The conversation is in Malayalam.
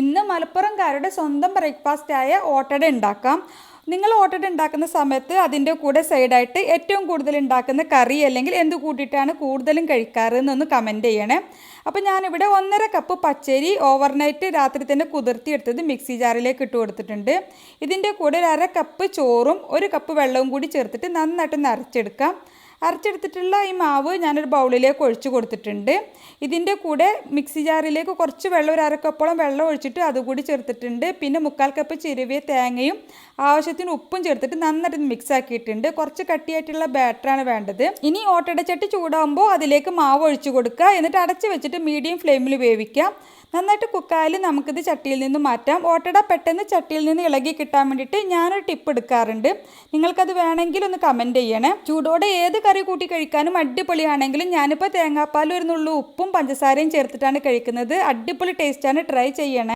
ഇന്ന് മലപ്പുറംകാരുടെ സ്വന്തം ബ്രേക്ക്ഫാസ്റ്റ് ആയ ഓട്ടട ഉണ്ടാക്കാം. നിങ്ങൾ ഓട്ടട ഉണ്ടാക്കുന്ന സമയത്ത് അതിന്റെ കൂടെ സൈഡായിട്ട് ഏറ്റവും കൂടുതൽ ഉണ്ടാക്കുന്ന കറി അല്ലെങ്കിൽ എന്ത് കൂട്ടിയിട്ടാണ് കൂടുതലും കഴിക്കാറ് എന്നൊന്ന് കമന്റ് ചെയ്യണേ. അപ്പോൾ ഞാനിവിടെ ഒന്നര കപ്പ് പച്ചരി ഓവർനൈറ്റ് രാത്രി തന്നെ കുതിർത്തിയെടുത്തത് മിക്സി ജാറിലേക്ക് ഇട്ട് കൊടുത്തിട്ടുണ്ട്. ഇതിന്റെ കൂടെ ഒരു അര കപ്പ് ചോറും ഒരു കപ്പ് വെള്ളവും കൂടി ചേർത്തിട്ട് നന്നായിട്ട് അരച്ചെടുക്കാം അരച്ചെടുത്തിട്ടുള്ള ഈ മാവ് ഞാനൊരു ബൗളിലേക്ക് ഒഴിച്ചു കൊടുത്തിട്ടുണ്ട്. ഇതിന്റെ കൂടെ മിക്സി ജാറിലേക്ക് കുറച്ച് വെള്ളം ഒരു അരക്കപ്പോളം വെള്ളം ഒഴിച്ചിട്ട് അതുകൂടി ചേർത്തിട്ടുണ്ട്. പിന്നെ മുക്കാൽ കപ്പ് ചെരുവിയ തേങ്ങയും ആവശ്യത്തിന് ഉപ്പും ചേർത്തിട്ട് നന്നായിട്ട് മിക്സ് ആക്കിയിട്ടുണ്ട്. കുറച്ച് കട്ടിയായിട്ടുള്ള ബാറ്ററാണ് വേണ്ടത്. ഇനി ഓട്ടടച്ചട്ടി ചൂടാകുമ്പോൾ അതിലേക്ക് മാവ് ഒഴിച്ചു കൊടുക്കുക. എന്നിട്ട് അടച്ച് വെച്ചിട്ട് മീഡിയം ഫ്ലെയിമിൽ വേവിക്കാം. നന്നായിട്ട് കുക്കായാലും നമുക്കിത് ചട്ടിയിൽ നിന്ന് മാറ്റാം. ഓട്ടട പെട്ടെന്ന് ചട്ടിയിൽ നിന്ന് ഇളകി കിട്ടാൻ വേണ്ടിയിട്ട് ഞാനൊരു ടിപ്പ് എടുക്കാറുണ്ട്. നിങ്ങൾക്കത് വേണമെങ്കിൽ ഒന്ന് കമന്റ് ചെയ്യണേ. ചൂടോടെ ഏത് കറി കൂട്ടി കഴിക്കാനും അടിപൊളിയാണെങ്കിലും ഞാനിപ്പോൾ തേങ്ങാപ്പാൽ ഒരു നുള്ളു ഉപ്പും പഞ്ചസാരയും ചേർത്തിട്ടാണ് കഴിക്കുന്നത്. അടിപൊളി ടേസ്റ്റാണ്. ട്രൈ ചെയ്യണേ.